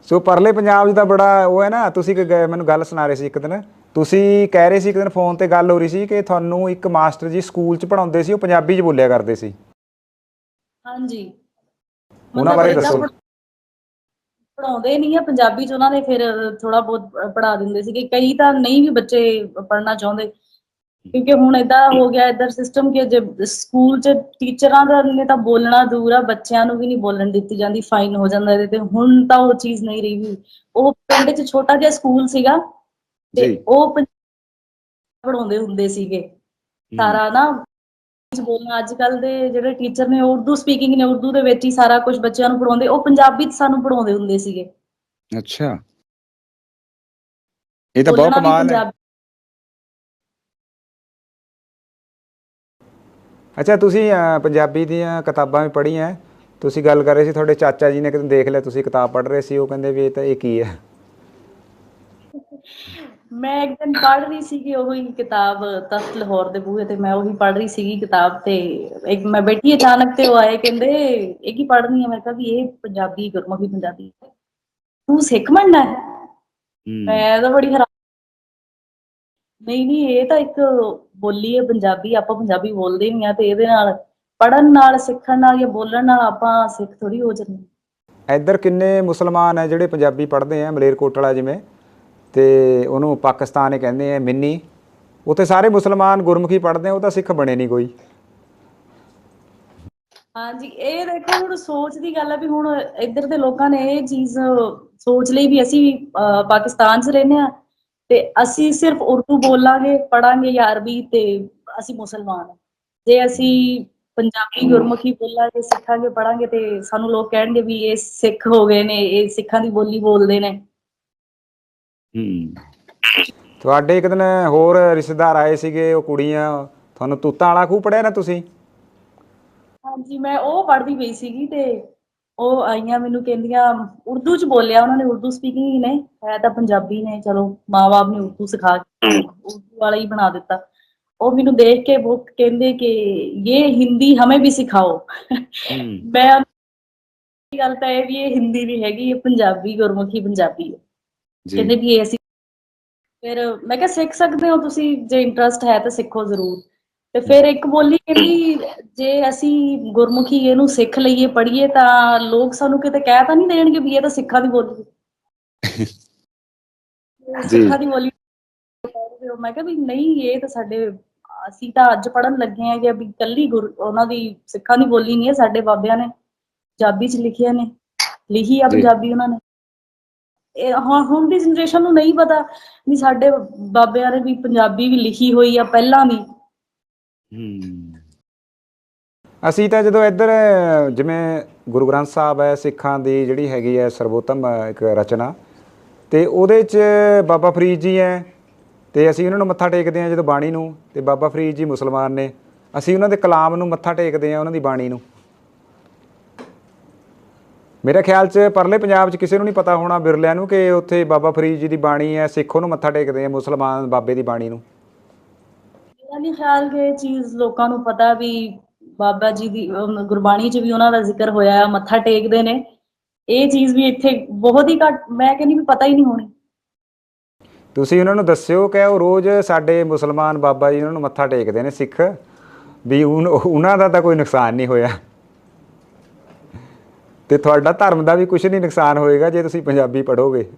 ਸੋ ਪਰਲੇ ਪੰਜਾਬ 'ਚ ਤਾਂ ਬੜਾ ਉਹ ਹੈ ਨਾ ਤੁਸੀਂ ਕਿ ਗਏ- ਮੈਨੂੰ ਗੱਲ ਸੁਣਾ ਰਹੇ ਸੀ ਇੱਕ ਦਿਨ। ਤੁਸੀਂ ਕਹਿ ਰਹੇ ਸੀ ਇੱਕ ਦਿਨ ਫੋਨ ਤੇ ਗੱਲ ਹੋ ਰਹੀ ਸੀ ਕਿ ਤੁਹਾਨੂੰ ਇੱਕ ਮਾਸਟਰ ਜੀ ਸਕੂਲ 'ਚ ਪੜਾਉਂਦੇ ਸੀ ਉਹ ਪੰਜਾਬੀ 'ਚ ਬੋਲਿਆ ਕਰਦੇ ਸੀ। ਹਾਂਜੀ। ਉਹਨਾਂ ਬਾਰੇ ਦੱਸੋ। ਪੜਾਉਂਦੇ ਨਹੀਂ ਆ ਪੰਜਾਬੀ 'ਚ ਉਹਨਾਂ ਨੇ ਫਿਰ ਥੋੜਾ ਬਹੁਤ ਪੜਾ ਦਿੰਦੇ ਸੀਗੇ। ਕਈ ਤਾਂ ਨਹੀਂ ਵੀ ਬੱਚੇ ਪੜਨਾ ਚਾਹੁੰਦੇ। ਕਿਉਂਕਿ ਹੁਣ ਏਦਾਂ ਹੋ ਗਿਆ ਇਧਰ ਸਿਸਟਮ ਕਿ ਜੇ ਸਕੂਲ 'ਚ ਟੀਚਰਾਂ ਦਾ ਨੇ ਤਾਂ ਬੋਲਣਾ ਦੂਰ ਆ ਬੱਚਿਆਂ ਨੂੰ ਵੀ ਨਹੀਂ ਬੋਲਣ ਦਿੱਤੀ ਜਾਂਦੀ ਫਾਈਨ ਹੋ ਜਾਂਦਾ ਇਹਦੇ ਤੇ। ਹੁਣ ਤਾਂ ਉਹ ਚੀਜ਼ ਨਹੀਂ ਰਹੀ ਵੀ। ਉਹ ਪਿੰਡ 'ਚ ਛੋਟਾ ਜਿਹਾ ਸਕੂਲ ਸੀਗਾ ਤੇ ਉਹ ਪੜਾਉਂਦੇ ਹੁੰਦੇ ਸੀਗੇ। ਸਾਰਾ ਨਾ ਬੋਲਣਾ ਅੱਜ ਕੱਲ ਦੇ ਜਿਹੜੇ ਟੀਚਰ ਨੇ ਉਰਦੂ ਸਪੀਕਿੰਗ ਨੇ ਉਰਦੂ ਦੇ ਵਿੱਚ ਹੀ ਸਾਰਾ ਕੁਝ ਬੱਚਿਆਂ ਨੂੰ ਪੜਾਉਂਦੇ ਉਹ ਪੰਜਾਬੀ ਚ ਸਾਨੂੰ ਪੜਾਉਂਦੇ ਹੁੰਦੇ ਸੀਗੇ। ਅੱਛਾ। ਇਹ ਤਾਂ ਬਹੁਤ ਕਮਾਲ ਹੈ। ਅੱਛਾ ਤੁਸੀਂ ਅਹ, ਪੰਜਾਬੀ ਦੀਆਂ ਕਿਤਾਬਾਂ ਵੀ ਪੜ੍ਹੀਆਂ? ਤੁਸੀਂ ਗੱਲ ਕਰ ਰਹੇ ਸੀ ਤੁਹਾਡੇ ਚਾਚਾ ਜੀ ਨੇ ਕਿਤੇ ਦੇਖ ਲਿਆ ਤੁਸੀਂ ਕਿਤਾਬ ਪੜ੍ਹ ਰਹੇ ਸੀ ਉਹ ਕਹਿੰਦੇ ਵੀ ਇਹ ਤਾਂ ਇਹ ਕੀ ਹੈ। ਮੈਂ ਇੱਕ ਦਿਨ ਪੜ੍ਹ ਰਹੀ ਸੀਗੀ ਉਹੀ ਕਿਤਾਬ ਤਖਤ ਲਾਹੌਰ ਦੇ ਬੂਹੇ ਤੇ ਮੈਂ ਉਹੀ ਪੜ੍ਹ ਰਹੀ ਸੀਗੀ ਕਿਤਾਬ ਤੇ। ਇੱਕ ਮੈਂ ਬੈਠੀ ਅਚਾਨਕ ਤੇ ਉਹ ਆਏ ਕਹਿੰਦੇ ਇਹ ਕੀ ਪੜ੍ਹਨੀ ਹੈ। ਮੈਂ ਕਿਹਾ ਵੀ ਇਹ ਪੰਜਾਬੀ ਗੁਰਮੁਖੀ ਪੰਜਾਬੀ ਤੂੰ ਸਿੱਖ ਮੰਨਣਾ ਹੈ। ਮੈਂ ਤਾਂ ਬੜੀ ਹੈਰਾਨ ਨਹੀਂ ਨਹੀਂ ਇਹ ਤਾਂ ਇੱਕ ਬੋਲੀ ਹੈ ਪੰਜਾਬੀ ਆਪਾਂ ਪੰਜਾਬੀ ਬੋਲਦੇ ਵੀ ਆ ਤੇ ਇਹਦੇ ਨਾਲ ਪੜਨ ਨਾਲ ਸਿੱਖਣ ਨਾਲ ਜਾਂ ਬੋਲਣ ਨਾਲ ਆਪਾਂ ਸਿੱਖ ਥੋੜੀ ਹੋ ਜਾਂਦੇ ਇੱਧਰ ਕਿੰਨੇ ਮੁਸਲਮਾਨ ਹੈ ਜਿਹੜੇ ਪੰਜਾਬੀ ਪੜ੍ਹਦੇ ਆ ਮਲੇਰਕੋਟਲਾ ਜਿਵੇਂ ਤੇ ਉਹਨੂੰ ਪਾਕਿਸਤਾਨ ਹੀ ਕਹਿੰਦੇ ਆ ਮਿੰਨੀ। ਉੱਥੇ ਸਾਰੇ ਮੁਸਲਮਾਨ ਗੁਰਮੁਖੀ ਪੜ੍ਹਦੇ ਆ ਉਹ ਤਾਂ ਸਿੱਖ ਬਣੇ ਨਹੀਂ ਕੋਈ। ਹਾਂਜੀ ਇਹ ਦੇਖੋ ਹੁਣ ਸੋਚ ਦੀ ਗੱਲ ਹੈ ਵੀ ਹੁਣ ਇੱਧਰ ਦੇ ਲੋਕਾਂ ਨੇ ਇਹ ਚੀਜ਼ ਸੋਚ ਲਈ ਵੀ ਅਸੀਂ ਪਾਕਿਸਤਾਨ 'ਚ ਰਹਿੰਦੇ ਆ ਤੇ ਅਸੀਂ ਸਿਰਫ ਉਰਦੂ ਬੋਲਾਂਗੇ ਪੜਾਂਗੇ ਜਾਂ ਅਰਬੀ ਤੇ ਅਸੀਂ ਮੁਸਲਮਾਨ ਹਾਂ। ਜੇ ਅਸੀਂ ਪੰਜਾਬੀ ਗੁਰਮੁਖੀ ਬੋਲਾਂਗੇ ਸਿੱਖਾਂਗੇ ਪੜਾਂਗੇ ਤੇ ਸਾਨੂੰ ਲੋਕ ਕਹਿਣਗੇ ਵੀ ਇਹ ਸਿੱਖ ਹੋ ਗਏ ਨੇ ਇਹ ਸਿੱਖਾਂ ਦੀ ਬੋਲੀ ਬੋਲਦੇ ਨੇ। ਤੁਹਾਡੇ ਇੱਕ ਦਿਨ ਹੋਰ ਰਿਸ਼ਤੇਦਾਰ ਆਏ ਸੀਗੇ ਉਹ ਕੁੜੀਆਂ ਤੁਹਾਨੂੰ ਤੂਤਾਂ ਵਾਲਾ ਖੂਹ ਪੜਿਆ ਨਾ ਤੁਸੀਂ? ਹਾਂਜੀ ਮੈਂ ਉਹ ਪੜ੍ਹਦੀ ਪਈ ਸੀਗੀ ਤੇ ਉਹ ਆਈਆਂ ਮੈਨੂੰ ਕਹਿੰਦੀਆਂ ਉਰਦੂ ਚ ਬੋਲਿਆ ਉਹਨਾਂ ਨੇ ਉਰਦੂ ਸਪੀਕਿੰਗ ਹੀ ਨੇ। ਹੈ ਤਾਂ ਪੰਜਾਬੀ ਨੇ ਚਲੋ ਮਾਂ-ਬਾਪ ਨੇ ਉਰਦੂ ਸਿਖਾ ਕੇ ਉਰਦੂ ਵਾਲਾ ਹੀ ਬਣਾ ਦਿੱਤਾ। ਉਹ ਮੈਨੂੰ ਦੇਖ ਕੇ ਉਹ ਕਹਿੰਦੇ ਕਿ ਇਹ ਹਿੰਦੀ ਹਮੇ ਵੀ ਸਿਖਾਓ। ਮੈਂ ਗੱਲ ਤਾਂ ਇਹ ਵੀ ਇਹ ਹਿੰਦੀ ਨਹੀਂ ਹੈਗੀ ਇਹ ਪੰਜਾਬੀ ਗੁਰਮੁਖੀ ਪੰਜਾਬੀ ਹੈ। ਕਹਿੰਦੇ ਵੀ ਇਹ ਅਸੀਂ ਫਿਰ ਮੈਂ ਕਿਹਾ ਸਿੱਖ ਸਕਦੇ ਹੋ ਤੁਸੀਂ? ਜੇ ਇੰਟਰਸਟ ਹੈ ਤਾਂ ਸਿੱਖੋ ਜ਼ਰੂਰ। ਤੇ ਫਿਰ ਇੱਕ ਬੋਲੀ ਕਹਿੰਦੀ ਜੇ ਅਸੀਂ ਗੁਰਮੁਖੀ ਇਹਨੂੰ ਸਿੱਖ ਲਈਏ ਪੜ੍ਹੀਏ ਤਾਂ ਲੋਕ ਸਾਨੂੰ ਕਿਤੇ ਕਹਿ ਤਾਂ ਨਹੀਂ ਦੇਣਗੇ ਵੀ ਇਹ ਤਾਂ ਸਿੱਖਾਂ ਦੀ ਬੋਲੀ। ਸਿੱਖਾਂ ਦੀ ਬੋਲੀ। ਮੈਂ ਕਿਹਾ ਵੀ ਨਹੀਂ ਇਹ ਤਾਂ ਸਾਡੇ ਅਸੀਂ ਤਾਂ ਅੱਜ ਪੜਨ ਲੱਗੇ ਆ ਕਿ ਵੀ ਕੱਲੀ ਗੁਰ ਉਹਨਾਂ ਦੀ ਸਿੱਖਾਂ ਦੀ ਬੋਲੀ ਨਹੀਂ ਹੈ ਸਾਡੇ ਬਾਬਿਆਂ ਨੇ ਪੰਜਾਬੀ ਚ ਲਿਖਿਆ ਨੇ ਲਿਖੀ ਆ। ਪੰਜਾਬੀ ਉਹਨਾਂ ਨੇ ਇਹ ਹੁਣ ਦੀ ਜਨਰੇਸ਼ਨ ਨੂੰ ਨਹੀਂ ਪਤਾ ਵੀ ਸਾਡੇ ਬਾਬਿਆਂ ਨੇ ਵੀ ਪੰਜਾਬੀ ਵੀ ਲਿਖੀ ਹੋਈ ਆ ਪਹਿਲਾਂ ਵੀ ਅਸੀਂ ਤਾਂ ਜਦੋਂ ਇੱਧਰ, ਜਿਵੇਂ ਗੁਰੂ ਗ੍ਰੰਥ ਸਾਹਿਬ ਹੈ, ਸਿੱਖਾਂ ਦੀ ਜਿਹੜੀ ਹੈਗੀ ਹੈ ਸਰਵੋਤਮ ਇੱਕ ਰਚਨਾ, ਤੇ ਉਹਦੇ 'ਚ ਬਾਬਾ ਫਰੀਦ ਜੀ ਹੈ, ਤੇ ਅਸੀਂ ਉਹਨਾਂ ਨੂੰ ਮੱਥਾ ਟੇਕਦੇ ਹਾਂ ਜਦੋਂ ਬਾਣੀ ਨੂੰ, ਤੇ ਬਾਬਾ ਫਰੀਦ ਜੀ ਮੁਸਲਮਾਨ ਨੇ, ਅਸੀਂ ਉਹਨਾਂ ਦੇ ਕਲਾਮ ਨੂੰ ਮੱਥਾ ਟੇਕਦੇ ਹਾਂ ਉਹਨਾਂ ਦੀ ਬਾਣੀ ਨੂੰ। ਮੇਰੇ ਖਿਆਲ 'ਚ ਪਰਲੇ ਪੰਜਾਬ 'ਚ ਕਿਸੇ ਨੂੰ ਨਹੀਂ ਪਤਾ ਹੋਣਾ ਬਿਰਲਿਆਂ ਨੂੰ ਕਿ ਉੱਥੇ ਬਾਬਾ ਫਰੀਦ ਜੀ ਦੀ ਬਾਣੀ ਹੈ, ਸਿੱਖ ਉਹਨੂੰ ਮੱਥਾ ਟੇਕਦੇ ਆ ਮੁਸਲਮਾਨ ਬਾਬੇ ਦੀ ਬਾਣੀ ਨੂੰ। ਮੇਰਾ ਨਹੀਂ ਖਿਆਲ ਕਿ ਚੀਜ਼ ਲੋਕਾਂ ਨੂੰ ਪਤਾ ਵੀ ਬਾਬਾ ਜੀ ਦੀ ਗੁਰਬਾਣੀ 'ਚ ਵੀ ਉਹਨਾਂ ਦਾ ਜ਼ਿਕਰ ਹੋਇਆ, ਮੱਥਾ ਟੇਕਦੇ ਨੇ। ਇਹ ਚੀਜ਼ ਵੀ ਇੱਥੇ ਬਹੁਤ ਹੀ ਘੱਟ, ਮੈਂ ਕਹਿੰਦੀ ਵੀ ਪਤਾ ਹੀ ਨਹੀਂ ਹੋਣੀ। ਤੁਸੀਂ ਉਹਨਾਂ ਨੂੰ ਦੱਸਿਓ ਕਿ ਉਹ ਰੋਜ਼ ਸਾਡੇ ਮੁਸਲਮਾਨ ਬਾਬਾ ਜੀ ਉਹਨਾਂ ਨੂੰ ਮੱਥਾ ਟੇਕਦੇ ਨੇ ਸਿੱਖ, ਵੀ ਉਨ- ਉਹਨਾਂ ਦਾ ਤਾਂ ਕੋਈ ਨੁਕਸਾਨ ਨਹੀਂ ਹੋਇਆ। ਤੇ ਤੁਹਾਡਾ ਧਰਮ ਦਾ ਵੀ ਕੁਝ ਨਹੀਂ ਨੁਕਸਾਨ ਹੋਏਗਾ ਜੇ ਤੁਸੀਂ ਪੰਜਾਬੀ ਪੜ੍ਹੋਗੇ।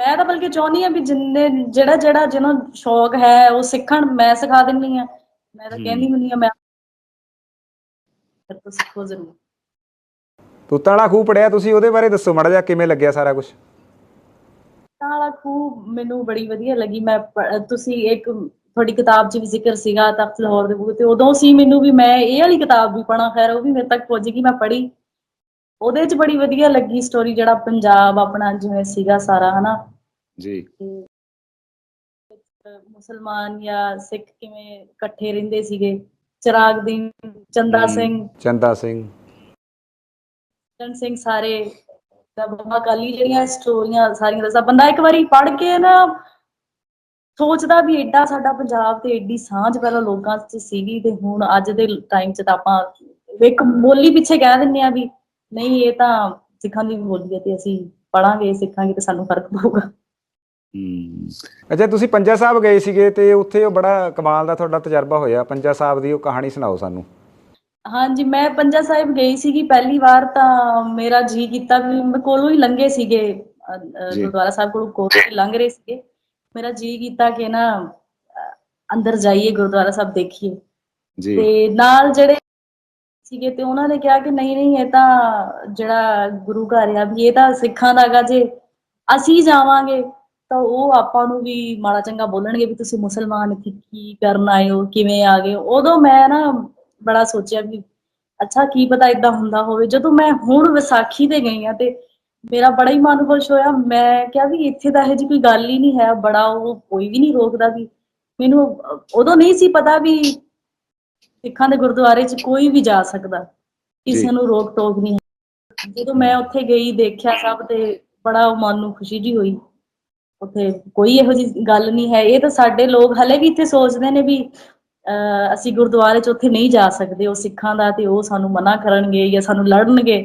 ਮੈਂ ਤਾਂ ਬਲਕਿ ਚਾਹੁੰਦੀ ਆ ਵੀ ਜਿੰਨੇ ਜਿਹੜਾ ਜਿਹੜਾ ਜਿਹਨੂੰ ਸ਼ੌਕ ਹੈ ਉਹ ਸਿੱਖਣ ਮੈਂ ਸਿਖਾ ਦਿੰਨੀ ਆ ਮੈਂ ਤਾਂ ਕਹਿੰਦੀ ਹੁੰਦੀ ਆ ਮੈਂ ਤੋਂ ਸਿੱਖੋ ਜ਼ਰੂਰ। ਤੂਤਾਂ ਵਾਲਾ ਖੂਹ ਪੜਿਆ ਤੁਸੀਂ ਉਹਦੇ ਬਾਰੇ ਦੱਸੋ ਮਾੜਾ ਜਿਹਾ ਕਿਵੇਂ ਲੱਗਿਆ ਸਾਰਾ ਕੁਝ ਵਾਲਾ ਖੂਹ ਮੈਨੂੰ ਬੜੀ ਵਧੀਆ ਲੱਗੀ। ਮੈਂ ਤੁਸੀਂ ਇੱਕ ਤੁਹਾਡੀ ਕਿਤਾਬ 'ਚ ਵੀ ਜ਼ਿਕਰ ਸੀਗਾ ਤਖਤ ਲਾਹੌਰ ਦੇ ਬੂਹ ਤੇ। ਉਦੋਂ ਸੀ ਮੈਨੂੰ ਵੀ ਮੈਂ ਇਹ ਵਾਲੀ ਕਿਤਾਬ ਵੀ ਪੜਾਂ ਖੈਰ ਉਹ ਵੀ ਮੇਰੇ ਤੱਕ ਪਹੁੰਚ ਗਈ ਮੈਂ ਪੜ੍ਹੀ। ਉਹਦੇ 'ਚ ਬੜੀ ਵਧੀਆ ਲੱਗੀ ਸਟੋਰੀ ਜਿਹੜਾ ਪੰਜਾਬ ਆਪਣਾ ਜਿਵੇਂ ਸੀਗਾ ਸਾਰਾ ਹਨਾ? ਜੀ। ਮੁਸਲਮਾਨ ਜਾਂ ਸਿੱਖ ਕਿਵੇਂ ਇਕੱਠੇ ਰਹਿੰਦੇ ਸੀਗੇ? ਚਿਰਾਗ ਦੀਨ ਚੰਦਾ ਸਿੰਘ। ਚੰਦਾ ਸਿੰਘ। ਚੰਦ ਸਿੰਘ ਸਾਰੇ ਦਾ ਬਾਬਾ ਕਾਲੀ ਜਿਹੜੀਆਂ ਸਟੋਰੀਆਂ ਸਾਰੀਆਂ ਦੱਸਦਾ। ਬੰਦਾ ਇੱਕ ਵਾਰੀ ਪੜ੍ਹ ਕੇ ਨਾ ਸੋਚਦਾ ਵੀ ਐਡਾ ਸਾਡਾ ਪੰਜਾਬ ਤੇ ਐਡੀ ਸਾਂਝ ਪਹਿਲਾਂ ਲੋਕਾਂ 'ਚ ਸੀਗੀ ਤੇ ਹੁਣ ਅੱਜ ਦੇ ਟਾਈਮ 'ਚ ਤਾਂ ਆਪਾਂ ਇੱਕ ਬੋਲੀ ਪਿੱਛੇ ਕਹਿ ਦਿੰਦੇ ਆ ਵੀ ਨਹੀਂ ਇਹ ਤਾਂ ਸਿੱਖਾਂ ਦੀ ਬੋਲੀ ਹੈ ਤੇ ਅਸੀਂ ਪੜਾਂਗੇ ਸਿੱਖਾਂਗੇ ਤੇ ਸਾਨੂੰ ਫ਼ਰਕ ਪਊਗਾ। ਅੱਛਾ ਤੁਸੀਂ ਪੰਜਾ ਸਾਹਿਬ ਗਏ ਸੀਗੇ ਤੇ ਉੱਥੇ ਉਹ ਬੜਾ ਕਮਾਲ ਦਾ ਤੁਹਾਡਾ ਤਜਰਬਾ ਹੋਇਆ। ਪੰਜਾ ਸਾਹਿਬ ਦੀ ਉਹ ਕਹਾਣੀ ਸੁਣਾਓ ਸਾਨੂੰ। ਹਾਂਜੀ ਮੈਂ ਪੰਜਾ ਸਾਹਿਬ ਗਈ ਸੀਗੀ ਪਹਿਲੀ ਵਾਰ ਤਾਂ ਮੇਰਾ ਜੀ ਕੀਤਾ ਵੀ ਮੈਂ ਕੋਲੋਂ ਹੀ ਲੰਘੇ ਸੀਗੇ। ਗੁਰਦੁਆਰਾ ਸਾਹਿਬ ਕੋਲੋਂ ਕੋਲੋਂ ਹੀ ਲੰਘ ਰਹੇ ਸੀਗੇ। ਮੇਰਾ ਜੀ ਕੀਤਾ ਕਿ ਨਾ ਅੰਦਰ ਜਾਈਏ ਗੁਰਦੁਆਰਾ ਸਾਹਿਬ ਦੇਖੀਏ। ਜੀ। ਤੇ ਨਾਲ ਜਿਹੜੇ ਸੀਗੇ ਤੇ ਉਹਨਾਂ ਨੇ ਕਿਹਾ ਕਿ ਨਹੀਂ ਨਹੀਂ, ਇਹ ਤਾਂ ਜਿਹੜਾ ਗੁਰੂ ਘਰ ਆ ਵੀ ਇਹ ਤਾਂ ਸਿੱਖਾਂ ਦਾ ਗਾ ਜੇ। ਅਸੀਂ ਜਾਵਾਂਗੇ ਤਾਂ ਉਹ ਆਪਾਂ ਨੂੰ ਵੀ ਮਾੜਾ ਚੰਗਾ ਬੋਲਣਗੇ ਵੀ ਤੁਸੀਂ ਮੁਸਲਮਾਨ ਇੱਥੇ ਕੀ ਕਰਨ ਆਏ ਹੋ, ਕਿਵੇਂ ਆ ਗਏ ਉਦੋਂ ਮੈਂ ਨਾ ਬੜਾ ਸੋਚਿਆ ਵੀ ਅੱਛਾ, ਕੀ ਪਤਾ ਇਦਾਂ ਹੁੰਦਾ ਹੋਵੇ। ਜਦੋਂ ਮੈਂ ਹੁਣ ਵਿਸਾਖੀ ਤੇ ਗਈ ਆ ਤੇ ਮੇਰਾ ਬੜਾ ਹੀ ਮਨ ਖੁਸ਼ ਹੋਇਆ। ਮੈਂ ਕਿਹਾ ਵੀ ਇੱਥੇ ਤਾਂ ਇਹ ਜੀ ਕੋਈ ਗੱਲ ਹੀ ਨਹੀਂ ਹੈ। ਬੜਾ ਉਹ ਕੋਈ ਵੀ ਨਹੀਂ ਰੋਕਦਾ ਵੀ। ਮੈਨੂੰ ਉਦੋਂ ਨਹੀਂ ਸੀ ਪਤਾ ਵੀ ਸਿੱਖਾਂ ਦੇ ਗੁਰਦੁਆਰੇ 'ਚ ਕੋਈ ਵੀ ਜਾ ਸਕਦਾ ਕਿਸੇ ਜੀ। ਨੂੰ ਰੋਕ ਟੋਕ ਨਹੀਂ ਜਦੋਂ ਮੈਂ ਉੱਥੇ ਗਈ ਦੇਖਿਆ ਸਭ ਤੇ ਬੜਾ ਮਨ ਨੂੰ ਖੁਸ਼ੀ ਜੀ ਹੋਈ। ਉੱਥੇ ਕੋਈ ਇਹੋ ਜਿਹੀ ਗੱਲ ਨਹੀਂ ਹੈ। ਇਹ ਤਾਂ ਸਾਡੇ ਲੋਕ ਹਲੇ ਵੀ ਇੱਥੇ ਸੋਚਦੇ ਨੇ ਵੀ ਅਸੀਂ ਗੁਰਦੁਆਰੇ 'ਚ ਉੱਥੇ ਨਹੀਂ ਜਾ ਸਕਦੇ। ਉਹ ਸਿੱਖਾਂ ਦਾ ਤੇ ਉਹ ਸਾਨੂੰ ਮਨਾ ਕਰਨਗੇ ਜਾਂ ਸਾਨੂੰ ਲੜਨਗੇ।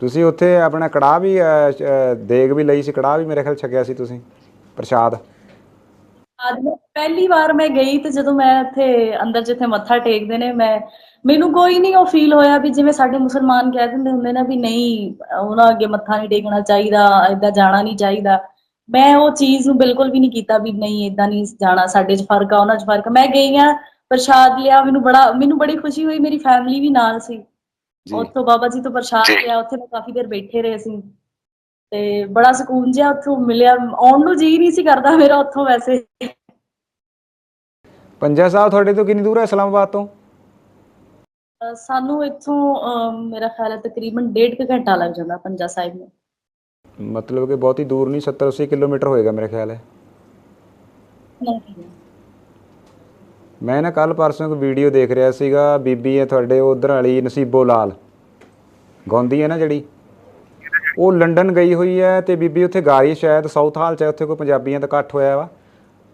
ਤੁਸੀਂ ਉੱਥੇ ਆਪਣਾ ਕੜਾਹ ਵੀ ਦੇਗ ਵੀ ਲਈ ਸੀ? ਕੜਾਹ ਵੀ ਮੇਰੇ ਖਿਆਲ ਛਕਿਆ ਸੀ ਤੁਸੀਂ? ਪ੍ਰਸ਼ਾਦ? ਅੱਜ ਪਹਿਲੀ ਵਾਰ ਮੈਂ ਗਈ ਤੇ ਜਦੋਂ ਮੈਂ ਇੱਥੇ ਅੰਦਰ ਜਿੱਥੇ ਮੱਥਾ ਟੇਕਦੇ ਨੇ ਮੈਂ ਮੈਨੂੰ ਕੋਈ ਨਹੀਂ ਉਹ ਫੀਲ ਹੋਇਆ ਵੀ ਜਿਵੇਂ ਸਾਡੇ ਮੁਸਲਮਾਨ ਕਹਿ ਦਿੰਦੇ ਹੁੰਦੇ ਨੇ ਵੀ ਨਹੀਂ ਉਹਨਾਂ ਅੱਗੇ ਮੱਥਾ ਨਹੀਂ ਟੇਕਣਾ ਚਾਹੀਦਾ ਏਦਾਂ ਜਾਣਾ ਨਹੀਂ ਚਾਹੀਦਾ। ਮੈਂ ਉਹ ਚੀਜ਼ ਨੂੰ ਬਿਲਕੁਲ ਵੀ ਨਹੀਂ ਕੀਤਾ ਵੀ ਨਹੀਂ ਏਦਾਂ ਨਹੀਂ ਜਾਣਾ ਸਾਡੇ 'ਚ ਫ਼ਰਕ ਆ ਉਹਨਾਂ 'ਚ ਫ਼ਰਕ। ਮੈਂ ਗਈ ਆ ਪ੍ਰਸ਼ਾਦ ਲਿਆ ਮੈਨੂੰ ਬੜਾ ਮੈਨੂੰ ਬੜੀ ਖੁਸ਼ੀ ਹੋਈ ਮੇਰੀ ਫੈਮਿਲੀ ਵੀ ਨਾਲ ਸੀ। ਉੱਥੋਂ ਬਾਬਾ ਜੀ ਤੋਂ ਪ੍ਰਸ਼ਾਦ ਲਿਆ ਉੱਥੇ ਮੈਂ ਕਾਫੀ ਦੇਰ ਬੈਠੇ ਰਹੇ ਸੀ। ਤੇ ਬੜਾ ਸਕੂਨ ਜਿਹਾ ਉੱਥੋਂ ਮਿਲਿਆ। ਆਉਣ ਨੂੰ ਜੀ ਨਹੀਂ ਸੀ ਕਰਦਾ ਮੇਰਾ ਉੱਥੋਂ ਵੈਸੇ। ਪੰਜਾ ਸਾਹਿਬ ਤੁਹਾਡੇ ਤੋਂ ਕਿੰਨੀ ਦੂਰ ਹੈ ਇਸਲਾਮਾਬਾਦ ਤੋਂ? ਸਾਨੂੰ ਇੱਥੋਂ ਮੇਰਾ ਖਿਆਲ ਹੈ ਤਕਰੀਬਨ ਡੇਢ ਕੁ ਘੰਟਾ ਲੱਗ ਜਾਂਦਾ ਪੰਜਾ ਸਾਹਿਬ ਨੂੰ। ਮਤਲਬ ਕਿ ਬਹੁਤੀ ਦੂਰ ਨਹੀਂ 70 80 ਕਿਲੋਮੀਟਰ ਹੋਏਗਾ ਮੇਰੇ ਖਿਆਲ ਹੈ। ਨਹੀਂ ਮੈਂ ਨਾ ਕੱਲ ਪਰਸੋਂ ਇੱਕ ਵੀਡੀਓ ਦੇਖ ਰਿਹਾ ਸੀਗਾ। ਬੀਬੀ ਹੈ ਤੁਹਾਡੇ ਉਧਰ ਵਾਲੀ ਨਸੀਬੋ ਲਾਲ। ਗਾਉਂਦੀ ਹੈ ਨਾ ਜਿਹੜੀ? ਉਹ ਲੰਡਨ ਗਈ ਹੋਈ ਹੈ ਤੇ ਬੀਬੀ ਉੱਥੇ ਗਾ ਰਹੀ ਸ਼ਾਇਦ ਸਾਊਥ ਹਾਲ ਚ ਹੈ, ਉੱਥੇ ਕੋਈ ਪੰਜਾਬੀਆਂ ਦਾ ਇਕੱਠ ਹੋਇਆ ਵਾ।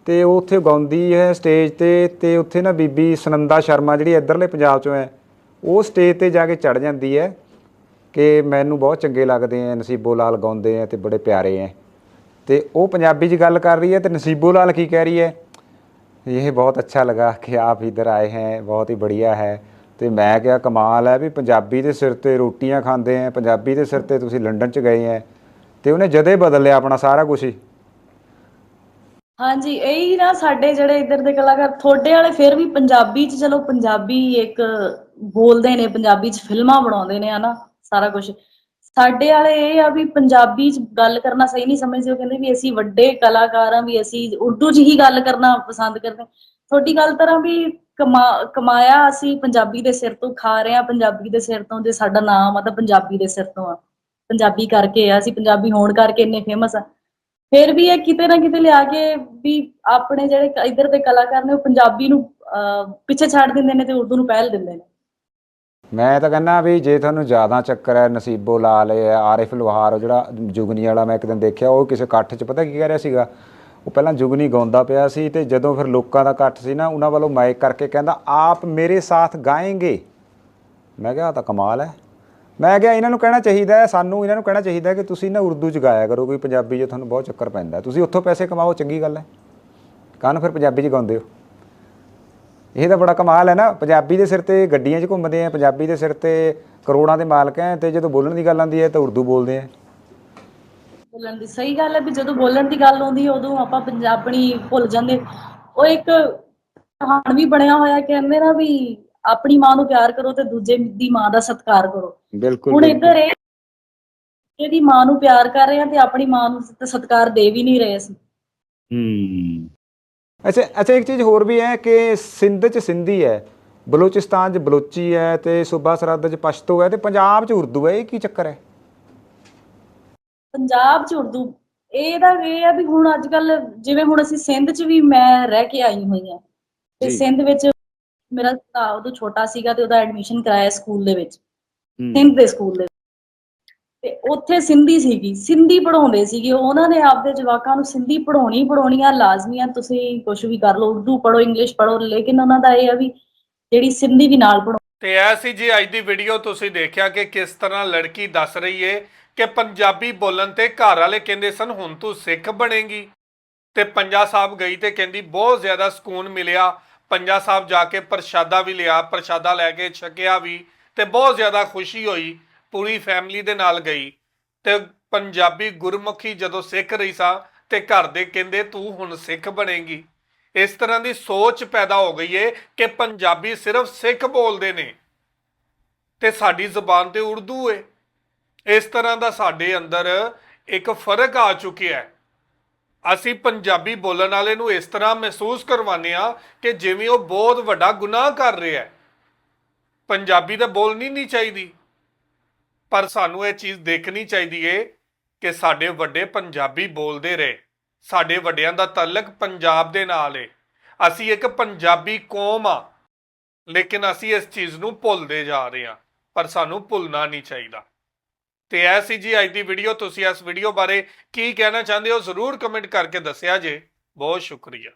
ਤੇ ਉਹ ਉੱਥੇ ਗਾਉਂਦੀ ਹੈ ਸਟੇਜ ਤੇ ਤੇ ਉੱਥੇ ਨਾ ਬੀਬੀ ਸਨੰਦਾ ਸ਼ਰਮਾ ਜਿਹੜੀ ਇੱਧਰਲੇ ਪੰਜਾਬ ਚੋਂ ਹੈ, ਉਹ ਸਟੇਜ ਤੇ ਜਾ ਕੇ ਚੜ ਜਾਂਦੀ ਹੈ ਕਿ ਮੈਨੂੰ ਬਹੁਤ ਚੰਗੇ ਲੱਗਦੇ ਐ, ਨਸੀਬੋ ਲਾਲ ਗਾਉਂਦੇ ਐ ਤੇ ਬੜੇ ਪਿਆਰੇ ਐ। ਤੇ ਉਹ ਪੰਜਾਬੀ 'ਚ ਗੱਲ ਕਰ ਰਹੀ ਹੈ ਤੇ ਨਸੀਬੋ ਲਾਲ ਕੀ ਕਹਿ ਰਹੀ ਹੈ? ਇਹ ਬਹੁਤ ਅੱਛਾ ਲੱਗਾ ਕਿ ਆਪ ਇਧਰ ਆਏ ਹੈ, ਬਹੁਤ ਹੀ ਬੜੀਆ ਹੈ। ਤੇ ਮੈਂ ਕਿਹਾ ਕਮਾਲ ਹੈ ਵੀ ਪੰਜਾਬੀ ਦੇ ਸਿਰ ਤੇ ਰੋਟੀਆਂ ਖਾਂਦੇ ਆ ਪੰਜਾਬੀ ਦੇ ਸਿਰ ਤੇ ਤੁਸੀਂ ਲੰਡਨ 'ਚ ਗਏ ਹੈ ਤੇ ਉਹਨੇ ਜਦੇ ਬਦਲ ਲਿਆ ਆਪਣਾ ਸਾਰਾ ਕੁਝ ਹੀ। ਹਾਂਜੀ, ਇਹੀ ਨਾ ਸਾਡੇ ਜਿਹੜੇ ਇੱਧਰ ਦੇ ਕਲਾਕਾਰ ਥੋੜੇ ਵਾਲੇ ਫਿਰ ਵੀ ਪੰਜਾਬੀ ਚ, ਚਲੋ ਪੰਜਾਬੀ ਇੱਕ ਬੋਲਦੇ ਨੇ, ਪੰਜਾਬੀ ਚ ਫਿਲਮਾਂ ਬਣਾਉਂਦੇ ਨੇ, ਹਨਾ, ਸਾਰਾ ਕੁਝ ਸਾਡੇ ਵਾਲੇ ਇਹ ਆ ਵੀ ਪੰਜਾਬੀ ਚ ਗੱਲ ਕਰਨਾ ਸਹੀ ਨਹੀਂ ਸਮਝਦੇ, ਉਹ ਕਹਿੰਦੇ ਵੀ ਅਸੀਂ ਵੱਡੇ ਕਲਾਕਾਰ ਆ, ਵੀ ਅਸੀਂ ਉਰਦੂ ਚ ਹੀ ਗੱਲ ਕਰਨਾ ਪਸੰਦ ਕਰਦੇ। ਤੁਹਾਡੀ ਗੱਲ ਤਰ੍ਹਾਂ ਵੀ ਕਮਾਇਆ ਅਸੀਂ ਪੰਜਾਬੀ ਦੇ ਸਿਰ ਤੋਂ, ਖਾ ਰਹੇ ਆ ਪੰਜਾਬੀ ਦੇ ਸਿਰ ਤੋਂ ਤੇ ਸਾਡਾ ਨਾਮ ਆ ਤਾਂ ਪੰਜਾਬੀ ਦੇ ਸਿਰ ਤੋਂ ਆ। ਪੰਜਾਬੀ ਕਰਕੇ ਆ, ਅਸੀਂ ਪੰਜਾਬੀ ਹੋਣ ਕਰਕੇ ਇੰਨੇ ਫੇਮਸ ਆ। ਫਿਰ ਵੀ ਇਹ ਕਿਤੇ ਨਾ ਕਿਤੇ ਲਿਆ ਕੇ ਵੀ ਆਪਣੇ ਜਿਹੜੇ ਕ- ਦੇ ਕਲਾਕਾਰ ਨੇ, ਉਹ ਪੰਜਾਬੀ ਨੂੰ ਪਿੱਛੇ ਛੱਡ ਦਿੰਦੇ ਨੇ ਤੇ ਉਰਦੂ ਨੂੰ ਪਹਿਲ ਦਿੰਦੇ ਨੇ। ਮੈਂ ਤਾਂ ਕਹਿੰਦਾ ਵੀ ਜੇ ਤੁਹਾਨੂੰ ਜ਼ਿਆਦਾ ਚੱਕਰ ਹੈ, ਨਸੀਬੋ ਲਾਲ ਹੈ ਆਰਿਫ ਲੋਹਾਰ ਜਿਹੜਾ ਜੁਗਨੀ ਵਾਲਾ ਮੈਂ ਇੱਕ ਦਿਨ ਦੇਖਿਆ, ਉਹ ਕਿਸੇ ਇਕੱਠ 'ਚ ਪਤਾ ਕੀ ਕਹਿ ਰਿਹਾ ਸੀਗਾ? ਉਹ ਪਹਿਲਾਂ ਜੁਗਨੀ ਗਾਉਂਦਾ ਪਿਆ ਸੀ ਤੇ ਜਦੋਂ ਫਿਰ ਲੋਕਾਂ ਦਾ ਇਕੱਠ ਸੀ ਨਾ, ਉਹਨਾਂ ਵੱਲੋਂ ਮਾਈਕ ਕਰਕੇ ਕਹਿੰਦਾ, ਆਪ ਮੇਰੇ ਸਾਥ ਗਾਏਂਗੇ? ਮੈਂ ਕਿਹਾ, ਆਹ ਤਾਂ ਕਮਾਲ ਹੈ। ਮੈਂ ਕਿਹਾ, ਇਹਨਾਂ ਨੂੰ ਕਹਿਣਾ ਚਾਹੀਦਾ ਹੈ, ਸਾਨੂੰ ਇਹਨਾਂ ਨੂੰ ਕਹਿਣਾ ਚਾਹੀਦਾ ਕਿ ਤੁਸੀਂ ਨਾ ਉਰਦੂ 'ਚ ਗਾਇਆ ਕਰੋ, ਕੋਈ ਪੰਜਾਬੀ 'ਚ ਤੁਹਾਨੂੰ ਬਹੁਤ ਚੱਕਰ ਪੈਂਦਾ ਤੁਸੀਂ ਉੱਥੋਂ ਪੈਸੇ ਕਮਾਓ, ਚੰਗੀ ਗੱਲ ਹੈ। ਕਾਹਨੂੰ ਫਿਰ ਪੰਜਾਬੀ 'ਚ ਗਾਉਂਦੇ ਹੋ? ਇਹ ਤਾਂ ਬੜਾ ਕਮਾਲ ਹੈ ਨਾ, ਪੰਜਾਬੀ ਦੇ ਸਿਰ ਤੇ ਗੱਡੀਆਂ 'ਚ ਘੁੰਮਦੇ ਆ, ਪੰਜਾਬੀ ਦੇ ਸਿਰ ਤੇ ਕਰੋੜਾਂ ਦੇ ਮਾਲਕ ਹੈ ਤੇ ਜਦੋਂ ਬੋਲਣ ਦੀ ਗੱਲ ਆਉਂਦੀ ਹੈ ਤਾਂ ਉਰਦੂ ਬੋਲਦੇ ਆ। ਬੋਲਣ ਦੀ। ਸਹੀ ਗੱਲ ਹੈ ਵੀ ਜਦੋਂ ਬੋਲਣ ਦੀ ਗੱਲ ਆਉਂਦੀ ਹੈ ਉਦੋਂ ਆਪਾਂ ਪੰਜਾਬਣੀ ਭੁੱਲ ਜਾਂਦੇ। ਉਹ ਇੱਕ ਕਹਾਣ ਵੀ ਬਣਿਆ ਹੋਇਆ ਕਹਿੰਦੇ ਨਾ ਵੀ ਆਪਣੀ ਮਾਂ ਨੂੰ ਪਿਆਰ ਕਰੋ ਤੇ ਦੂਜੇ ਦੀ ਮਾਂ ਦਾ ਸਤਿਕਾਰ ਕਰੋ। ਬਿਲਕੁਲ ਹੁਣ ਇੱਧਰ ਇਹ ਇਹਦੀ ਮਾਂ ਨੂੰ ਪਿਆਰ ਕਰ ਰਹੇ ਆ ਤੇ ਆਪਣੀ ਮਾਂ ਨੂੰ ਤਾਂ ਸਤਿਕਾਰ ਦੇ ਵੀ ਨਹੀਂ ਰਹੇ ਅਸੀਂ। ਹੂੰ। ਅੱਛਾ ਅੱਛਾ ਇੱਕ ਚੀਜ਼ ਹੋਰ ਵੀ ਹੈ ਕਿ ਸਿੰਧ 'ਚ ਸਿੰਧੀ ਹੈ ਬਲੋਚਿਸਤਾਨ 'ਚ ਬਲੋਚੀ ਹੈ ਤੇ ਸੂਬਾ ਸਰਹੱਦ 'ਚ ਪਸ਼ਤੋ ਹੈ ਤੇ ਪੰਜਾਬ 'ਚ ਉਰਦੂ ਹੈ ਇਹ ਕੀ ਚੱਕਰ ਹੈ? ਪੰਜਾਬ 'ਚ ਉਰਦੂ ਇਹਦਾ ਇਹ ਆ ਵੀ ਹੁਣ ਅੱਜ ਕੱਲ ਜਿਵੇਂ ਹੁਣ ਅਸੀਂ ਸਿੰਧ 'ਚ ਵੀ ਮੈਂ ਰਹਿ ਕੇ ਆਈ ਹੋਈ ਆ ਤੇ। ਸਿੰਧ ਵਿੱਚ ਮੇਰਾ ਭਰਾ ਉਦੋਂ ਛੋਟਾ ਸੀਗਾ ਤੇ ਉਹਦਾ ਐਡਮਿਸ਼ਨ ਕਰਾਇਆ ਸਕੂਲ ਦੇ ਵਿੱਚ ਸਿੰਧ ਦੇ ਸਕੂਲ ਦੇ। ਤੇ ਉੱਥੇ ਸਿੰਧੀ ਸੀਗੀ ਸਿੰਧੀ ਪੜਾਉਂਦੇ ਸੀਗੇ ਉਹਨਾਂ ਨੇ ਆਪਦੇ ਜਵਾਕਾਂ ਨੂੰ ਸਿੰਧੀ ਪੜਾਉਣੀ ਪੜਾਉਣੀ ਆ ਲਾਜ਼ਮੀ ਆ ਤੁਸੀਂ ਕੁਝ ਵੀ ਕਰ ਲਓ ਉਰਦੂ ਪੜੋ ਇੰਗਲਿਸ਼ ਪੜੋ ਲੇਕਿਨ ਉਹਨਾਂ ਦਾ ਇਹ ਆ ਵੀ ਜਿਹੜੀ ਸਿੰਧੀ ਵੀ ਨਾਲ ਪੜੋ ਤੇ ਇਹ ਸੀ ਜੀ ਅੱਜ ਦੀ ਵੀਡੀਓ ਤੁਸੀਂ ਦੇਖਿਆ ਕਿ ਕਿਸ ਤਰ੍ਹਾਂ ਲੜਕੀ ਦੱਸ ਰਹੀ ਏ ਕਿ ਪੰਜਾਬੀ ਬੋਲਣ ਤੇ ਘਰ ਵਾਲੇ ਕਹਿੰਦੇ ਸਨ, ਹੁਣ ਤੂੰ ਸਿੱਖ ਬਣੇਗੀ। ਤੇ ਪੰਜਾ ਸਾਹਿਬ ਗਈ ਤੇ ਕਹਿੰਦੀ, ਬਹੁਤ ਜ਼ਿਆਦਾ ਸਕੂਨ ਮਿਲਿਆ। ਪੰਜਾ ਸਾਹਿਬ ਜਾ ਕੇ ਪ੍ਰਸ਼ਾਦਾ ਵੀ ਲਿਆ, ਪ੍ਰਸ਼ਾਦਾ ਲੈ ਕੇ ਛਕਿਆ ਵੀ ਤੇ ਬਹੁਤ ਜ਼ਿਆਦਾ ਖੁਸ਼ੀ ਹੋਈ, ਪੂਰੀ ਫੈਮਿਲੀ ਦੇ ਨਾਲ ਗਈ। ਤੇ ਪੰਜਾਬੀ ਗੁਰਮੁਖੀ ਜਦੋਂ ਸਿੱਖ ਰਹੀ ਸਾਂ ਤੇ ਘਰ ਦੇ ਕਹਿੰਦੇ, ਤੂੰ ਹੁਣ ਸਿੱਖ ਬਣੇਗੀ। ਇਸ ਤਰ੍ਹਾਂ ਦੀ ਸੋਚ ਪੈਦਾ ਹੋ ਗਈ ਏ ਕਿ ਪੰਜਾਬੀ ਸਿਰਫ ਸਿੱਖ ਬੋਲਦੇ ਨੇ ਤੇ ਸਾਡੀ ਜ਼ੁਬਾਨ ਤੇ ਉਰਦੂ ਏ। ਇਸ ਤਰ੍ਹਾਂ ਦਾ ਸਾਡੇ ਅੰਦਰ ਇੱਕ ਫ਼ਰਕ ਆ ਚੁੱਕਿਆ ਹੈ। ਅਸੀਂ ਪੰਜਾਬੀ ਬੋਲਣ ਵਾਲੇ ਨੂੰ ਇਸ ਤਰ੍ਹਾਂ ਮਹਿਸੂਸ ਕਰਵਾਉਂਦੇ ਆ ਕਿ ਜਿਵੇਂ ਉਹ ਬਹੁਤ ਵੱਡਾ ਗੁਨਾਹ ਕਰ ਰਿਹਾ ਹੈ। ਪੰਜਾਬੀ ਤਾਂ ਬੋਲਣੀ ਨਹੀਂ ਚਾਹੀਦੀ, ਪਰ ਸਾਨੂੰ ਇਹ ਚੀਜ਼ ਦੇਖਣੀ ਚਾਹੀਦੀ ਏ ਕਿ ਸਾਡੇ ਵੱਡੇ ਪੰਜਾਬੀ ਬੋਲਦੇ ਰਹੇ। ਸਾਡੇ ਵੱਡਿਆਂ ਦਾ ਤਾਲੁਕ ਪੰਜਾਬ ਦੇ ਨਾਲ ਏ। ਅਸੀਂ ਇੱਕ ਪੰਜਾਬੀ ਕੌਮ ਆ, ਲੇਕਿਨ ਅਸੀਂ ਇਸ ਚੀਜ਼ ਨੂੰ ਭੁੱਲਦੇ ਜਾ ਰਹੇ ਹਾਂ, ਪਰ ਸਾਨੂੰ ਭੁੱਲਣਾ ਨਹੀਂ ਚਾਹੀਦਾ। ਤੇ ਐ ਸੀ ਜੀ ਅੱਜ ਦੀ ਵੀਡੀਓ ਤੁਸੀਂ ਇਸ ਵੀਡੀਓ ਬਾਰੇ ਕੀ ਕਹਿਣਾ ਚਾਹੁੰਦੇ ਹੋ ਜ਼ਰੂਰ ਕਮੈਂਟ ਕਰਕੇ ਦੱਸਿਆ ਜੇ। ਬਹੁਤ ਸ਼ੁਕਰੀਆ।